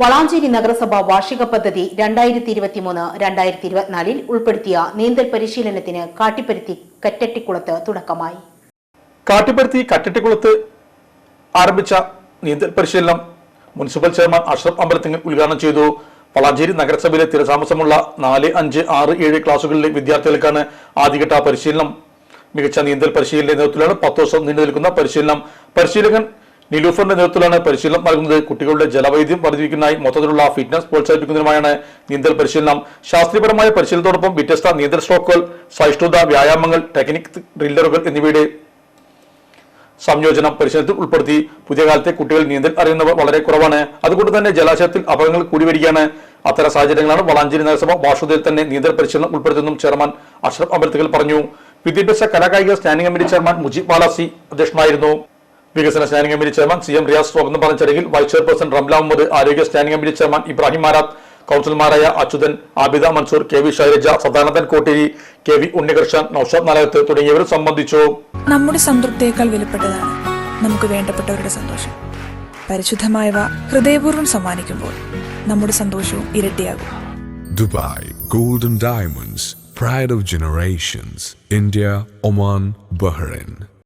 വളാഞ്ചേരി നഗരസഭ വാർഷിക പദ്ധതി രണ്ടായിരത്തി ഇരുപത്തിമൂന്ന് രണ്ടായിരത്തി ഇരുപത്തിനാലിൽ ഉൾപ്പെടുത്തിയ നീന്തൽ പരിശീലനത്തിന് കാട്ടിപ്പരുത്തി കറ്റട്ടിക്കുളത്ത് തുടക്കമായി. കാട്ടിപ്പരുത്തി കറ്റട്ടിക്കുളത്ത് ആരംഭിച്ച നീന്തൽ പരിശീലനം മുനിസിപ്പൽ ചെയർമാൻ അഷ്റഫ് അമ്പലത്തിങ്ങൽ ഉദ്ഘാടനം ചെയ്തു. വളാഞ്ചേരി നഗരസഭയിലെ സ്ഥിരതാമസമുള്ള നാല് അഞ്ച് ആറ് ഏഴ് ക്ലാസുകളിലെ വിദ്യാർത്ഥികൾക്കാണ് ആദ്യഘട്ട പരിശീലനം. മികച്ച നീന്തൽ പരിശീലന നേതൃത്വത്തിലാണ് പത്ത് വർഷം നീണ്ടു നിൽക്കുന്ന പരിശീലനം. പരിശീലകൻ നിലൂഫറിന്റെ നേതൃത്വത്തിലാണ് പരിശീലനം നൽകുന്നത്. കുട്ടികളുടെ ജലവൈദ്യം വർദ്ധിപ്പിക്കുന്നതിനായി മൊത്തത്തിലുള്ള ഫിറ്റ്നസ് പ്രോത്സാഹിപ്പിക്കുന്നതിനുമായാണ് നീന്തൽ പരിശീലനം. ശാസ്ത്രീയപരമായ പരിശീലനത്തോടൊപ്പം വ്യത്യസ്ത നീന്തൽ സ്ട്രോക്കുകൾ സഹിഷ്ണുത വ്യായാമങ്ങൾ ടെക്നിക് ഡ്രില്ലറുകൾ എന്നിവയുടെ സംയോജനം പരിശീലനത്തിൽ ഉൾപ്പെടുത്തി. പുതിയ കാലത്തെ കുട്ടികൾ നീന്തൽ അറിയുന്നവർ വളരെ കുറവാണ്. അതുകൊണ്ട് തന്നെ ജലാശയത്തിൽ അപകടങ്ങൾ കൂടി വരികയാണ്. അത്തരം സാഹചര്യങ്ങളാണ് വളാഞ്ചേരി നഗരസഭ വാർഷികത്തിൽ തന്നെ നീന്തൽ പരിശീലനം ഉൾപ്പെടുത്തുന്നതും ചെയർമാൻ അഷ്റഫ് അമ്പലത്തുകൾ പറഞ്ഞു. വിദ്യാഭ്യാസ കലാകായിക standing committee chairman Mujeeb Balasi അധ്യക്ഷനായിരുന്നു. വികസന standing committee chairman C M Riyas സ്വാഗതം പറഞ്ഞ ചടങ്ങിൽ വൈസ് ചെയർപേഴ്സൺ റംല മുഹമ്മദ് ആരോഗ്യ standing committee chairman Ibrahim Marath കൌൺസിലർമാരായ Achuthan Abida Mansoor K V Shailaja Sadanandan Kotteri K V Unnikrishnan Noushad Nalakath തുടങ്ങിയവർ സംബന്ധിച്ചു. നമ്മുടെ സംതൃപ്തിയേക്കാൾ വിലപ്പെട്ടതാണ് നമുക്ക് വേണ്ടപ്പെട്ടവരുടെ സന്തോഷം. പരിശുദ്ധമായവ ഹൃദയപൂർവം സമ്മാനിക്കുമ്പോൾ നമ്മുടെ സന്തോഷവും ഇരട്ടിയാകും. Dubai golden diamonds pride of generations India Oman Bahrain.